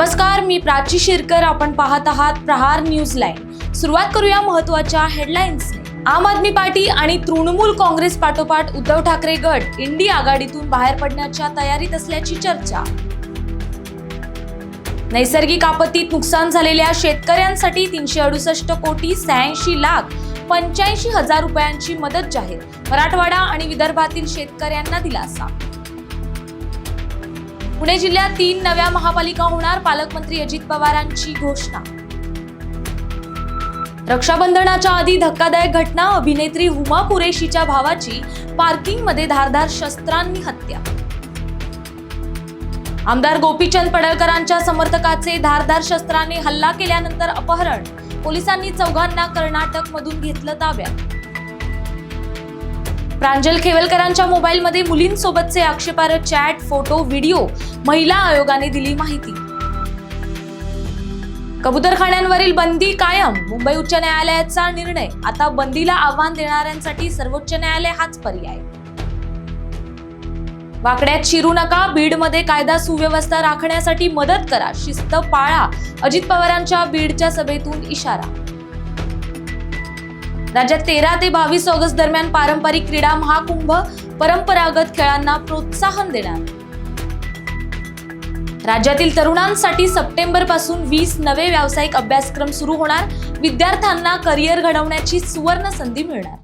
नमस्कार मी प्राची शिरकर. आपण पाहत आहात प्रहार न्यूज लाईन. सुरुवात करूया महत्त्वाच्या हेडलाईन्स आम आदमी पार्टी आणि तृणमूल काँग्रेस पाठोपाठ उद्धव ठाकरे गट इंडी आघाडीतून बाहेर पडण्याच्या तयारीत असल्याची चर्चा. नैसर्गिक आपत्तीत नुकसान झालेल्या शेतकऱ्यांसाठी तीनशे अडुसष्ट कोटी शहाऐंशी लाख पंच्याऐंशी हजार रुपयांची मदत जाहीर. मराठवाडा आणि विदर्भातील शेतकऱ्यांना दिलासा. पुणे जिल्ह्यात तीन नव्या महापालिका होणार पालकमंत्री अजित पवारांची घोषणा. रक्षाबंधनाच्या आधी धक्कादायक घटना अभिनेत्री हुमा कुरेशीच्या भावाची पार्किंगमध्ये धारदार शस्त्रांनी हत्या. आमदार गोपीचंद पडळकरांच्या समर्थकाचे धारदार शस्त्राने हल्ला केल्यानंतर अपहरण पोलिसांनी चौघांना कर्नाटकमधून घेतलं ताब्यात. प्रांजल खेवलकरांच्या मोबाईलमध्ये मुलींसोबतचे आक्षेपार्ह चॅट फोटो व्हिडिओ महिला आयोगाने दिली माहिती. कबुतरखान्यांवरील बंदी कायम. मुंबई उच्च न्यायालयाचा निर्णय. आता बंदीला आव्हान देणाऱ्यांसाठी सर्वोच्च न्यायालय हाच पर्याय. वाकड्यात शिरू नका. बीडमध्ये कायदा सुव्यवस्था राखण्यासाठी मदत करा. शिस्त पाळा. अजित पवारांच्या बीडच्या सभेतून इशारा राज्यात तेरा ते बावीस ऑगस्ट दरम्यान पारंपरिक क्रीडा महाकुंभ परंपरागत खेळांना प्रोत्साहन देणार. राज्यातील तरुणांसाठी सप्टेंबरपासून वीस नवे व्यावसायिक अभ्यासक्रम सुरू होणार. विद्यार्थ्यांना करिअर घडवण्याची सुवर्ण संधी मिळणार.